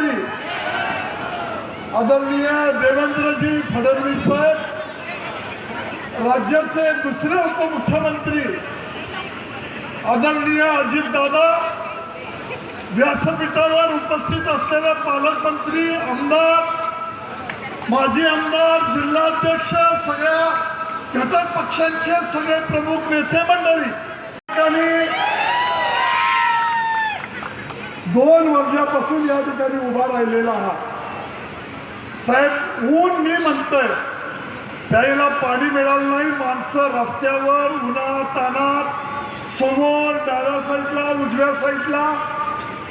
उपमुख्यमंत्री आदरणीय देवेंद्रजी फडणवीस साहेब राज्याचे दुसरे उपमुख्यमंत्री आदरणीय अजितदादा व्यासपीठावर उपस्थित असलेले पालकमंत्री आमदार माजी आमदार जिल्हाध्यक्ष सगळ्या घटक पक्षांचे सगळे प्रमुख नेते मंडळी ठिकाणी दोन वर्षापासून या ठिकाणी उभा राहिलेला आहात साहेब ऊन मी म्हणतोय प्यायला पाणी मिळालं नाही माणसं रस्त्यावर उन्हात तानात समोर डाव्या साईडला उजव्या साईडला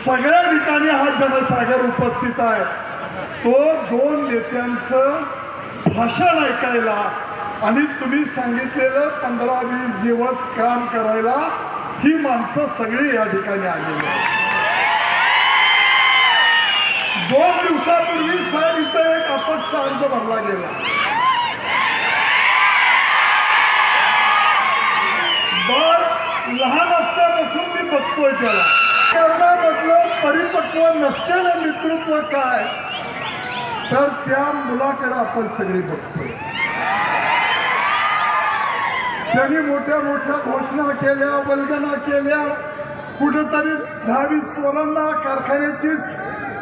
सगळ्या ठिकाणी हा जनसागर उपस्थित आहे. तो दोन नेत्यांचं भाषण ऐकायला आणि तुम्ही सांगितलेलं पंधरा वीस दिवस काम करायला ही माणसं सगळी या ठिकाणी आलेली आहेत. दोन दिवसापूर्वी साहेब इथं एक अपक्ष अर्ज भरला गेला. बर लहान असल्यापासून मी बघतोय त्याला. करण्यामधलं परिपक्व नसलेलं नेतृत्व काय? तर त्या मुलाकडे आपण सगळे बघतोय. त्यांनी मोठ्या मोठ्या घोषणा केल्या वल्गना केल्या. कुठेतरी दहावीस पोरांना कारखान्याचीच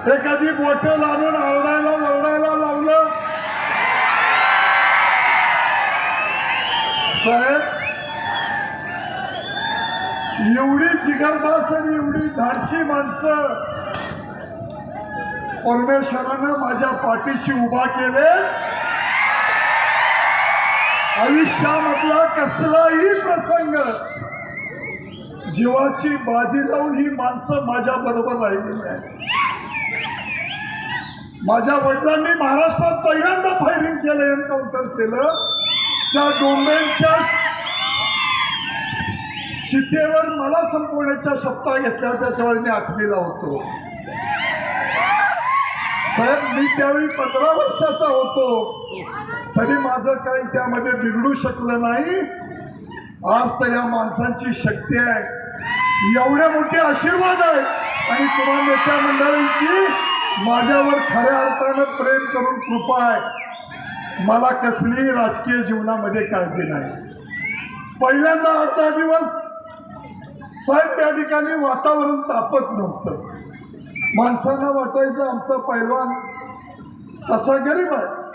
एखादी बोट लावून आरडायला वरडायला लावलं? साहेब एवढी जिगरबास आणि एवढी धाडशी माणसं परमेश्वरानं माझ्या पाठीशी उभा केले आयुष्यामधला कसलाही प्रसंग जीवाची बाजी लावून ही माणसं माझ्या बरोबर राहिलेली आहे माझ्या वडिलांनी महाराष्ट्रात पहिल्यांदा फायरिंग केलं एन्काउंटर केलं. त्या डोंबेंच्या चितेवर मला संपवण्याच्या शब्दा घेतल्या होत्या त्यावेळी मी आठवीला होतो. साहेब मी त्यावेळी पंधरा वर्षाचा होतो. तरी माझं काही त्यामध्ये बिघडू शकलं नाही. आज तर या माणसांची शक्ती आहे. एवढे मोठे आशीर्वाद आहेत. आणि तुम्हा नेत्या मंडळींची माझ्यावर खऱ्या अर्थानं प्रेम करून कृपा आहे. मला कसलीही राजकीय जीवनामध्ये काळजी नाही. पहिल्यांदा अर्धा दिवस साहेब या ठिकाणी वातावरण तापत नव्हतं. माणसांना वाटायचं आमचा पैलवान तसा गरीब आहे.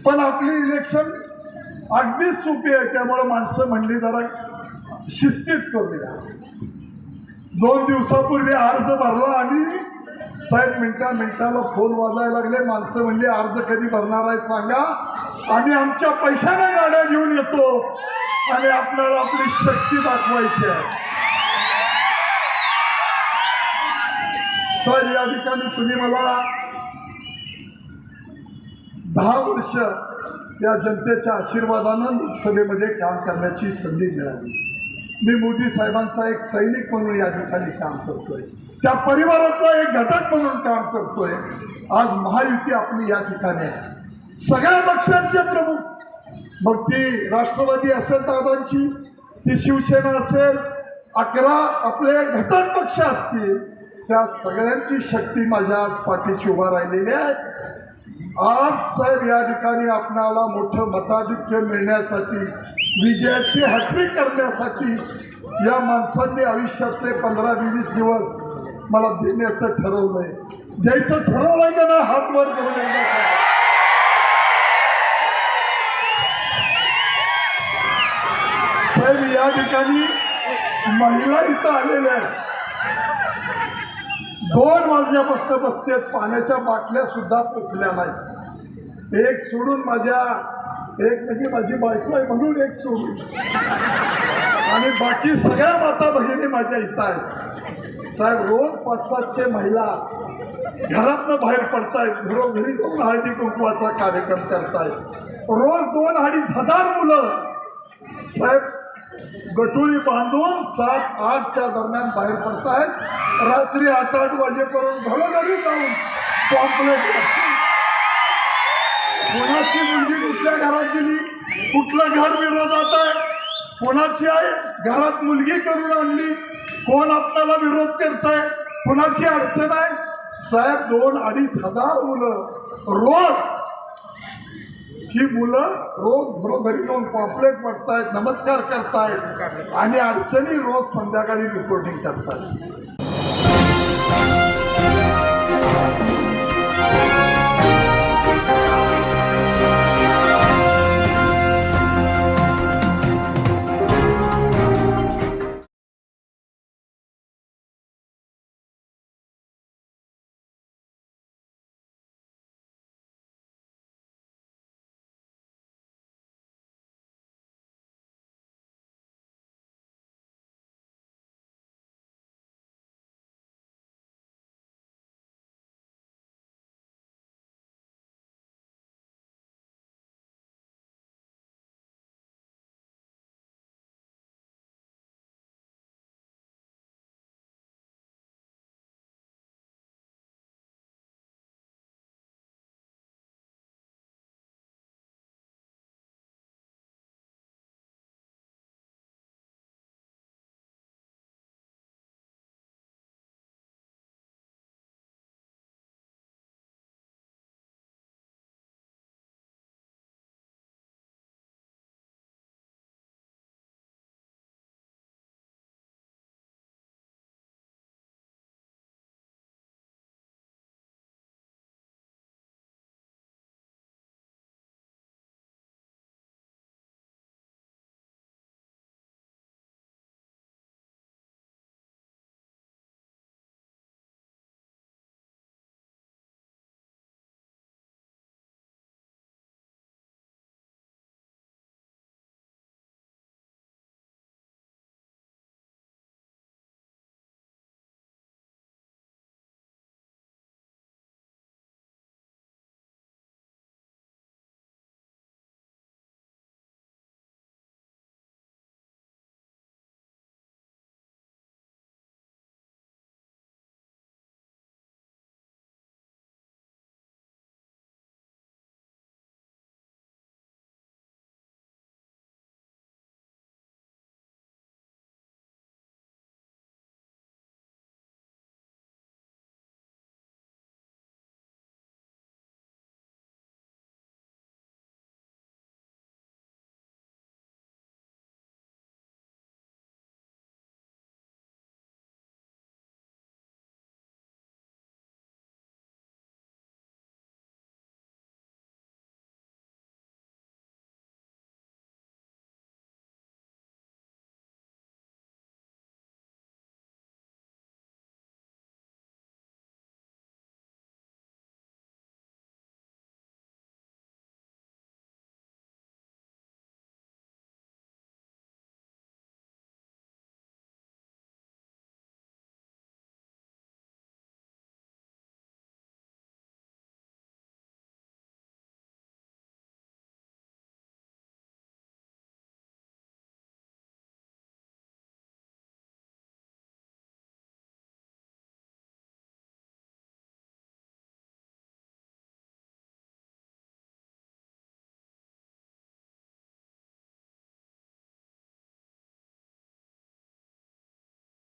पण आपली इलेक्शन अगदीच सोपी आहे त्यामुळं माणसं म्हणली जरा शिस्तीत करूया. दोन दिवसापूर्वी अर्ज भरला आणि साहेब मिनटा मिनटाला फोन वाजायला लागले. माणसं म्हणली अर्ज कधी भरणार आहे सांगा. आणि आमच्या पैशाने गाड्या घेऊन येतो. आणि आपल्याला आपली शक्ती दाखवायची आहे. सर या ठिकाणी तुम्ही मला दहा वर्ष या जनतेच्या आशीर्वादानं लोकसभेमध्ये काम करण्याची संधी मिळाली. मी मोदी साहेबांचा एक सैनिक म्हणून या ठिकाणी काम करतोय. त्या परिवारातला एक घटक म्हणून काम करतोय. आज महायुती आपली या ठिकाणी आहे. सगळ्या पक्षांचे प्रमुख. मग ती राष्ट्रवादी असेल दादांची ती शिवसेना असेल अकरा आपले घटक पक्ष असतील त्या सगळ्यांची शक्ती माझ्या आज पाठीशी उभा राहिलेली आहे. आज साहेब या ठिकाणी आपणाला मोठं मताधिक्य मिळण्यासाठी विजयाची हॅट्रिक करण्यासाठी या माणसांनी आयुष्यातले पंधरा वीस दिवस मला देण्याचं ठरवलंय. द्यायचं ठरवलंय का ना हात वर करून एकदा साहेब या ठिकाणी महिला इथं आलेल्या आहेत. दोन वाजल्यापासून बसतेत पाण्याच्या बाटल्या सुद्धा पोचल्या नाही एक सोडून माझ्या एक म्हणजे माझी बायको आहे म्हणून एक सोडून. आणि बाकी सगळ्या माता भगिनी माझ्या इथं आहेत. साहेब रोज पाच सातशे महिला घरातनं बाहेर पडतायत. घरोघरी जाऊन हळदी कुंकवाचा कार्यक्रम करतायत. रोज दोन अडीच हजार मुलं. साहेब गटुळी बांधून सात आठच्या दरम्यान बाहेर पडतायत. रात्री आठ आठ वाजेपर्यंत घरोघरी जाऊन पॉम्पलेट कोणाची मुलगी कुठल्या घरात दिली कुठलं घर विरोधात आहे? कोणाची आई घरात मुलगी करून आणली? कोण आपल्याला विरोध करताय? कोणाची अडचण आहे? साहेब दोन अडीच हजार मुलं रोज. ही मुलं रोज घरोघरी जाऊन पॉम्पलेट वाटतायत नमस्कार करतायत आणि अडचणी रोज संध्याकाळी रिपोर्टिंग करतायत.